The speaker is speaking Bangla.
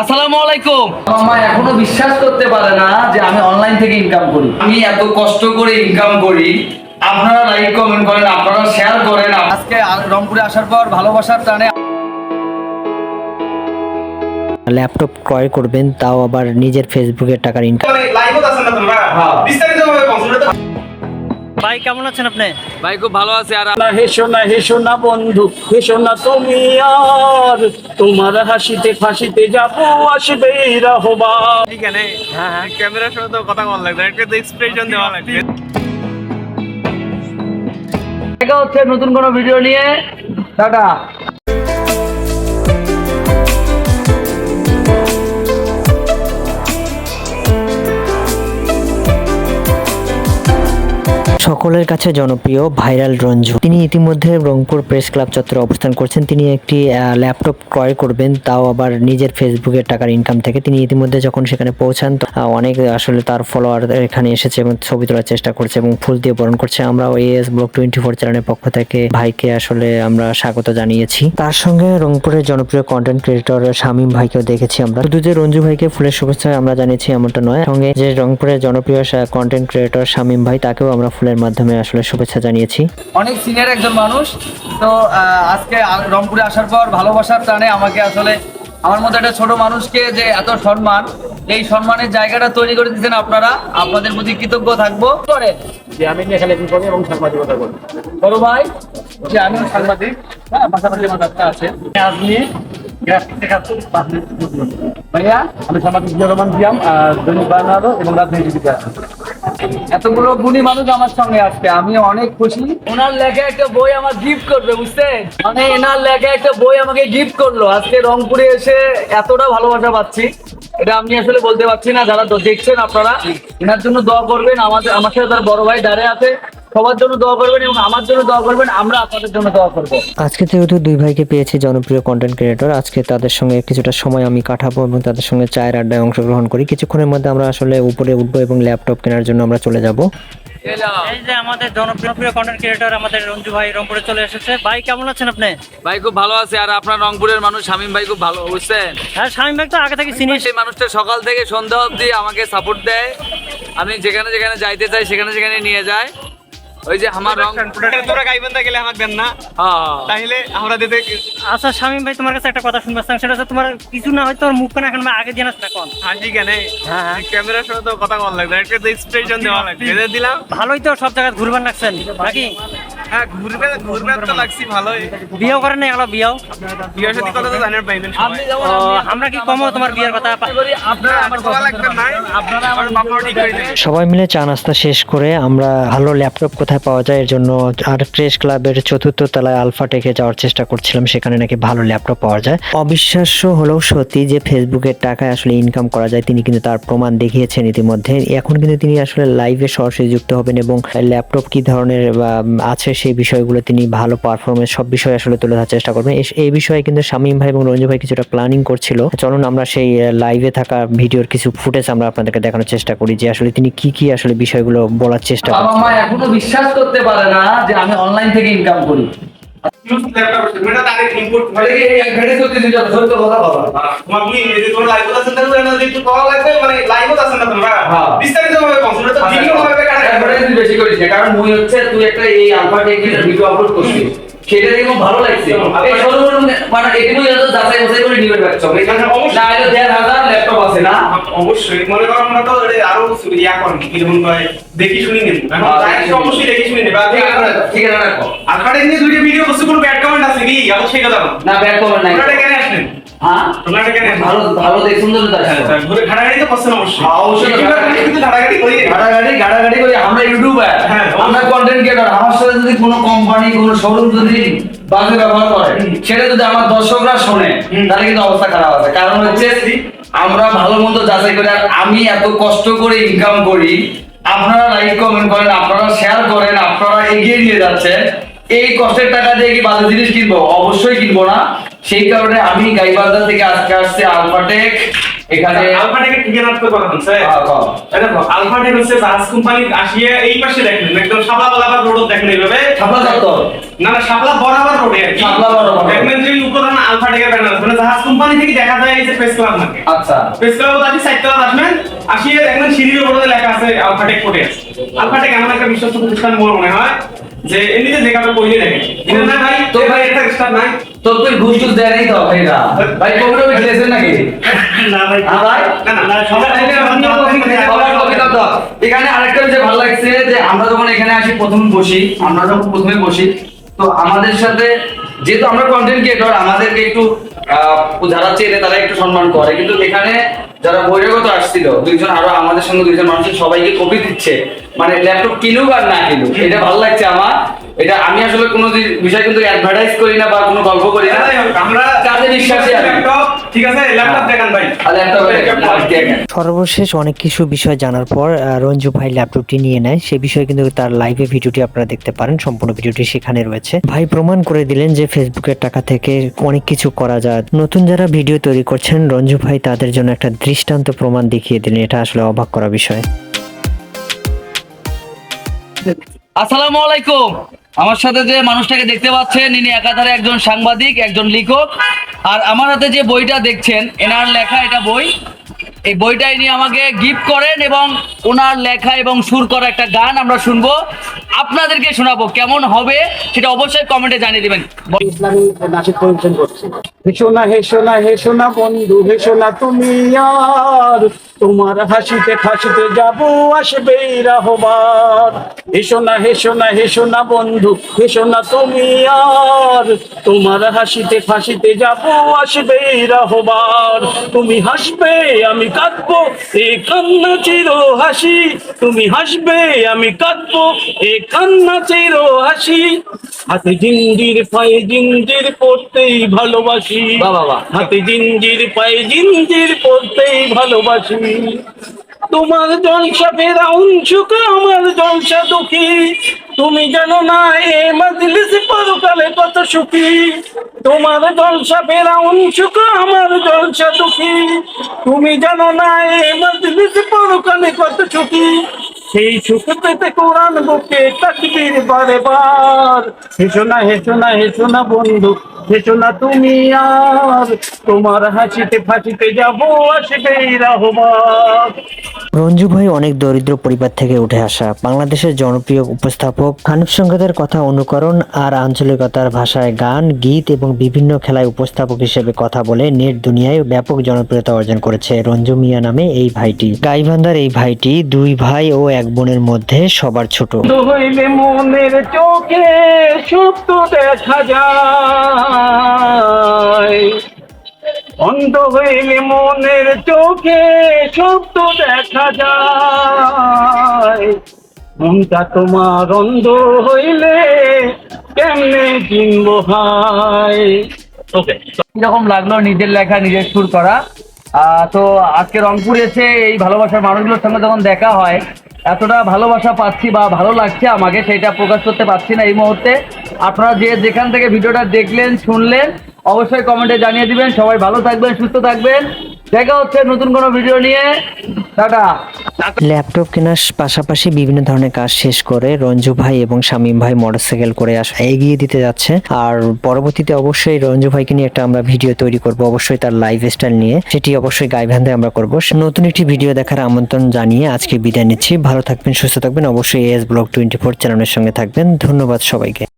আসসালামু আলাইকুম। মামা এখনও বিশ্বাস করতে পারে না যে আমি অনলাইন থেকে ইনকাম করি। আমি এত কষ্ট করে ইনকাম করি আপনারা লাইক কমেন্ট করেন আপনারা শেয়ার করেন। আজকে রংপুরে আসার পর ভালোবাসার টানে ল্যাপটপ ক্রয় করবেন তাও আবার নিজের ফেসবুকের টাকার ইনকাম মানে লাইভও না তোমরা হ্যাঁ। ভাই কেমন আছেন আপনি? ভাই খুব ভালো আছে। আর হেসো না হেসো না বন্ধু হেসো না তুমি আর। তোমার হাসিতে ফাঁসিতে যাব আসবে রহবা হ্যাঁ ক্যামেরার সাথে তো কথা বলা লাগবে একটা তো এক্সপ্রেশন দেওয়া লাগবে। দেখা হচ্ছে নতুন কোনো ভিডিও নিয়ে। টাটা। সকলের কাছে জনপ্রিয় ভাইরাল রঞ্জু। তিনি ইতিমধ্যে রংপুর প্রেস ক্লাব চত্বরে অবস্থান করছেন। তিনি একটি ল্যাপটপ ক্রয় করবেন, তাও আবার নিজের ফেসবুকের টাকার ইনকাম থেকে। তিনি ইতিমধ্যে যখন সেখানে পৌঁছান অনেক আসলে তার ফলোয়ার এখানে এসেছে এবং ছবি তোলার চেষ্টা করছে এবং ফুল দিয়ে বরণ করছে। আমরা এস ব্লক টোয়েন্টি ফোর চ্যানেলের পক্ষ থেকে ভাইকে আসলে আমরা স্বাগত জানিয়েছি। তার সঙ্গে রংপুরের জনপ্রিয় কন্টেন্ট ক্রিয়েটর শামীম ভাইকেও দেখেছি আমরা। শুধু যে রঞ্জু ভাইকে ফুলের শুভেচ্ছা আমরা জানিয়েছি এমনটা নয়, সঙ্গে যে রংপুরের জনপ্রিয় কন্টেন্ট ক্রিয়েটর শামীম ভাই, তাকেও আমরা ফুলের মাধ্যমে আসলে শুভেচ্ছা জানিয়েছি। অনেক সিনিয়র একজন মানুষ, তো আজকে রংপুরে আসার পর ভালোবাসার টানে আমাকে আসলে আমার মতো একটা ছোট মানুষকে যে এত সম্মান, এই সম্মানের জায়গাটা তৈরি করে দিচ্ছেন আপনারা। আপনাদের প্রতি কৃতজ্ঞ থাকব। করেন যে আমি লেখালেখি করি এবং সাংবাদিকতা করি। বড় ভাই, যে আমিও সাংবাদিক হ্যাঁ পাশাপাশি আমার ব্যবসা আছে। আজ নিয়ে ভাইয়া, আমি সাংবাদিক জিয়াম, আর দৈনিক বাংলাদেশ এবং রাজনীতি জীবিকা এতগুলো গুণী মানুষ আমার সঙ্গে আজকে আমি অনেক খুশি। ওনার লেখা একটা বই আমার গিফট করবে, বুঝছেন? মানে এনার লেখা একটা বই আমাকে গিফট করল। আজকে রংপুরে এসে এতটা ভালোবাসা পাচ্ছি, এটা আমি আসলে বলতে পারছি না, যারা দেখছেন আপনারা, এনার জন্য দোয়া করবেন। আমাদের আমার সাথে তার বড় ভাই দাঁড়িয়ে আছে। সবার জন্য দোয়া করবেন এবং আমার জন্য দোয়া করবেন আমরা আপনাদের জন্য দোয়া করব। আজকে যেহেতু দুই ভাইকে পেয়েছি জনপ্রিয় কন্টেন্ট ক্রিয়েটর আজকে তাদের সঙ্গে কিছুটা সময় আমি কাটাবো এবং তাদের সঙ্গে চায়ের আড্ডায় অংশগ্রহণ করি। কিছুক্ষণের মধ্যে আমরা আসলে উপরে উঠবো এবং ল্যাপটপ কেনার জন্য আমরা চলে যাব। এই যে আমাদের জনপ্রিয় কন্টেন্ট ক্রিয়েটর আমাদের রঞ্জু ভাই রংপুরে চলে এসেছে। ভাই কেমন আছেন আপনি? ভাই খুব ভালো আছে। আর আপনার রংপুরের মানুষ শামীম ভাই খুব ভালো বুঝছেন? হ্যাঁ ভাই তো আগে থেকে চিনি সেই মানুষটা সকাল থেকে সন্ধ্যা অবধি আমাকে সাপোর্ট দেয়। আমি যেখানে যেখানে যাইতে চাই সেখানে সেখানে নিয়ে যায়। ওই যে আমার রং তোরা গাইবেন গেলে আমাকে দেন না। হ্যাঁ। তাহলে আমরা দিতে আচ্ছা স্বামী ভাই তোমার কাছে একটা কথা শুনবে সেটা হচ্ছে তোমার কিছু না হয়তো তোমার মুখ কানে এখন আগে জানাস না কোন হাসি কেন? হ্যাঁ, হ্যাঁ। ক্যামেরার সাথে তো কথা বল লাগবে। একটা তো এক্সপ্রেশন দেওয়া লাগবে। দিলাম ভালোই তো সব জায়গায় ঘুরবার লাগছেন নাকি? হ্যাঁ ঘুরবে ঘুরবে তো লাগছি ভালোই। বিয়েও করেন না এগুলো বিয়েও। বিয়ের সাথে কথা তো জানার পাইবেন আপনি যেমন ও, আমরা কি কমো তোমার বিয়ের কথা? আপনারা আমার আমার কথা লাগবে না আপনারা আমার বাবা ঠিক করে দেবে। সবাই মিলে চা নাস্তা শেষ করে আমরা ভালো ল্যাপটপ কোথায় পাওয়া যায় এর জন্য আর প্রেস ক্লাবের চতুর্থ তলায় আলফা টেকে যাওয়ার চেষ্টা করছিলাম সেখানে নাকি ভালো ল্যাপটপ পাওয়া যায়। অবিশ্বাস্য হলেও সত্যি যে ফেসবুকের টাকায় আসলে ইনকাম করা যায় তিনি কিন্তু তার প্রমাণ দেখিয়েছেন ইতিমধ্যে। এখন কিন্তু তিনি আসলে লাইভে সরাসরি যুক্ত হবেন এবং ল্যাপটপ কি ধরনের আছে সেই বিষয়গুলো তিনি ভালো পারফরমেন্স সব বিষয়ে আসলে তুলে ধরার চেষ্টা করবেন। এই বিষয়ে কিন্তু শামীম ভাই এবং রঞ্জু ভাই কিছুটা প্ল্যানিং করছিল। চলুন আমরা সেই লাইভে থাকা ভিডিওর কিছু ফুটেজ আমরা আপনাদেরকে দেখানোর চেষ্টা করি যে আসলে তিনি কি কি আসলে বিষয়গুলো বলার চেষ্টা করছেন। এখনও বিশ্বাস করতে পারে না যে আমি অনলাইন থেকে ইনকাম করি। ইউজ ল্যাপটপ সত্যি দিতে সত্য কথা বলা। তোমার বুঝি এই যে লাইভ আছেন না না যে কল মানে লাইভ আছেন না তোমরা? হ্যাঁ। বিস্তারিত ভাবে কনসেপ্ট তো ভিডিও ভাবে কাটা অ্যাডভার্টাইজ বেশি করিস কারণ মুই হচ্ছে তুই একটা এই আলফা টেকনিক ভিডিও আপলোড করছিস। সেটা দেখে ভালো লাগছে। এই সর্বনিম্ন মানে যাচাই বাছাই করে নিবে বাচ্চা এখানে অবশ্যই। না হলে দেড় হাজার ল্যাপটপ আছে না? অবশ্যই। মনে করো আমরা তো আরও ইয়া করেন কয় দেখি শুনি এখন হ্যাঁ, অবশ্যই দেখি শুনি নেবা। ঠিক আছে ঠিক রাখো আর কাটে নিয়ে দুইটা ভিডিও কোনো ব্যাড কমেন্ট আমি সেই কথা না না ব্যাক কমেন্ট নাই। তোমরা কেন আসলেন হ্যাঁ? তোমরা কেন ভালো ভালো দেখ সুন্দর তো আছে ঘুরে ঘাটাঘাটি তো করছেন অবশ্যই। অবশ্যই। কিন্তু ঘাটাঘাটি করি। গাড়াগাড়ি গাড়াগাড়ি করি। আমরা ইউটিউবার হ্যাঁ, আমরা কন্টেন্ট ক্রিয়েটর আমার সাথে যদি কোনো কোম্পানি কোনো শোরুম যদি বাজে ব্যবহার করে সেটা যদি আমার দর্শকরা শোনে তাহলে কিন্তু অবস্থা খারাপ আছে। কারণ হচ্ছে আমরা ভালো মন্দ যাচাই করি আর আমি এত কষ্ট করে ইনকাম করি আপনারা লাইক কমেন্ট করেন আপনারা শেয়ার করেন আপনারা এগিয়ে নিয়ে যাচ্ছেন। এই কষ্টের টাকা দিয়ে কি বাজার জিনিস কিনবো? অবশ্যই কিনবো না। সেই কারণে আমি গাইবান্ধা থেকে আজকে আসছে আলফাটেক। এখানে আলফাটেকের ঠিকানা তো কথা হ্যাঁ, দেখো আলফাটেক হচ্ছে জাহাজ কোম্পানি আসিয়ে এই পাশে দেখেন একদম শাপলা বলাবার রোড দেখেন এইভাবে। শাপলা। না না শাপলা বরাবর রোডে আর কি। শাপলা বরাবর। দেখবেন যে আলফাটেকের ব্যানার মানে জাহাজ কোম্পানি থেকে দেখা যায় এই যে প্রেস ক্লাব মার্কেট আচ্ছা। প্রেস ক্লাব আছে আসবেন আসিয়ে দেখবেন সিঁড়ির উপরে লেখা আছে আলফাটেক কোটে আলফাটেক এমন একটা বিশ্বস্ত প্রতিষ্ঠান বলে মনে হয়। যে এমনিতে যে কইলে না ভাই তো ভাই একটা স্টার নাই তো তুই ঘুষ টুস দেয় নাই তো ভাই বই খেলেছেন নাকি না ভাই হ্যাঁ ভাই না না সবাই সবার কবিতা তো। এখানে আরেকটা যে ভালো লাগছে যে আমরা যখন এখানে আসি প্রথম বসি আমরা যখন প্রথমে বসি তো আমাদের সাথে যেহেতু আমরা কন্টেন্ট ক্রিয়েটর আমাদেরকে একটু যারা চেনে তারা একটু সম্মান করে। কিন্তু এখানে যারা বহিরাগত আসছিল, দুইজন আরও আমাদের সঙ্গে দুইজন মানুষের সবাইকে কপি দিচ্ছে। মানে ল্যাপটপ কিনুক আর না কিনুক, এটা ভালো লাগছে আমার। এটা আমি আসলে কোনো বিষয় কিন্তু অ্যাডভার্টাইজ করি না বা কোনো গল্প করি না। আমরা কাজে বিশ্বাসী আমি ল্যাপটপ ঠিক আছে? ল্যাপটপ দেখান ভাই। আর ল্যাপটপ দেখেন সর্বশেষ অনেক কিছু বিষয় জানার পর রঞ্জু ভাই ল্যাপটপটি নিয়ে নেয়। সে বিষয়ে কিন্তু তার লাইভে ভিডিওটি আপনারা দেখতে পারেন। সম্পূর্ণ ভিডিওটি সেখানে রয়েছে। ভাই প্রমাণ করে দিলেন যে ফেসবুকের টাকা থেকে অনেক কিছু করা যায়। নতুন যারা ভিডিও তৈরি করছেন রঞ্জু ভাই তাদের জন্য একটা দৃষ্টান্ত প্রমাণ দেখিয়ে দিলেন। এটা আসলে অবাক করা বিষয়। আসসালামু আলাইকুম। আমার সাথে যে মানুষটাকে দেখতে পাচ্ছেন, ইনি একাধারে একজন সাংবাদিক, একজন লেখক। আর আমার হাতে যে বইটা দেখছেন, এনার লেখা এটা বই। এই বইটা ইনি আমাকে গিফট করেন এবং ওনার লেখা এবং সুর করা একটা গান আমরা শুনব। আপনাদেরকে শোনাবো, কেমন হবে সেটা অবশ্যই কমেন্টে জানিয়ে দিবেন। নাচের পরিবেশন বন্ধু তুমি আর তোমার হাসিতে খাসিতে যাব, আসবে রাহবার। হেসো না হেসো না হেসো না বন্ধু হেসো না তুমি আর তোমার হাসিতে ফাঁসিতে যাব, আসবে রাহবার। তুমি হাসবে, আমি কাঁদবো। এ কান্না চির হাসি তুমি হাসবে আমি কাঁদবো। এ কান্না চির হাসি হাতে জিঞ্জির পায়ে জিঞ্জির পড়তেই ভালোবাসি। বাহ। হাতে জিঞ্জির পায়ে জিঞ্জির পড়তেই ভালোবাসি। তোমার জলসা ফেরা উঞ্চুক আমার জলসা দুঃখী। তুমি জানো না এ মজলিস পরকালে কত সুখী। তোমার জলসা ফেরা উঞ্চুক আমার জলসা দুঃখী। তুমি জানো না এ মজলিস পরকালে কত সুখী। সেই সুখ পেতে কোরআন বুকে তাকবীর বারে বার হেসো না হেসো না হেসো না বন্ধু হেসো না তুমি আর তোমার হাসিতে ফাঁসিতে যাব আসবে রঞ্জু ভাই অনেক দরিদ্র পরিবার থেকে উঠে আসা বাংলাদেশের জনপ্রিয় উপস্থাপক হানিফ সংঘাতের কথা অনুকরণ আর আঞ্চলিকতার ভাষায় গান গীত এবং বিভিন্ন খেলায় উপস্থাপক হিসেবে কথা বলে নেট দুনিয়ায় ব্যাপক জনপ্রিয়তা অর্জন করেছে রঞ্জু মিয়া নামে এই ভাইটি। গাইবান্ধার এই ভাইটি দুই ভাই ও এক বোনের মধ্যে সবার ছোট। হইলে মনের চোখে দেখা যায়। অন্ধ হইলে মনের চোখে সুপ্ত দেখা যায়। মনটা তোমার অন্ধ হইলে কেমনে চিনব হাই কীরকম লাগল নিজের লেখা, নিজের সুর করা? তো আজকে রংপুর এসে এই ভালোবাসার মানুষগুলোর সঙ্গে যখন দেখা হয় এতটা ভালোবাসা পাচ্ছি বা ভালো লাগছে আমাকে, সেটা প্রকাশ করতে পারছি না এই মুহূর্তে। আপনারা যে যেখান থেকে ভিডিওটা দেখলেন, শুনলেন, অবশ্যই কমেন্টে জানিয়ে দিবেন। সবাই ভালো থাকবেন, সুস্থ থাকবেন। দেখা হচ্ছে নতুন কোনো ভিডিও নিয়ে। টাটা। ল্যাপটপ কেনার পাশাপাশি বিভিন্ন ধরনের কাজ শেষ করে রঞ্জু ভাই এবং শামীম ভাই মোটরসাইকেল করে এগিয়ে দিতে যাচ্ছে। আর পরবর্তীতে অবশ্যই রঞ্জু ভাইকে নিয়ে একটা আমরা ভিডিও তৈরি করব, অবশ্যই তার লাইফ স্টাইল নিয়ে। সেটি অবশ্যই গাইভ্যান্দে আমরা করব। নতুন একটি ভিডিও দেখার আমন্ত্রণ জানিয়ে আজকে বিদায় নিচ্ছি। ভালো থাকবেন, সুস্থ থাকবেন। অবশ্যই এস ব্লগ টোয়েন্টি ফোর চ্যানেলের সঙ্গে থাকবেন। ধন্যবাদ সবাইকে।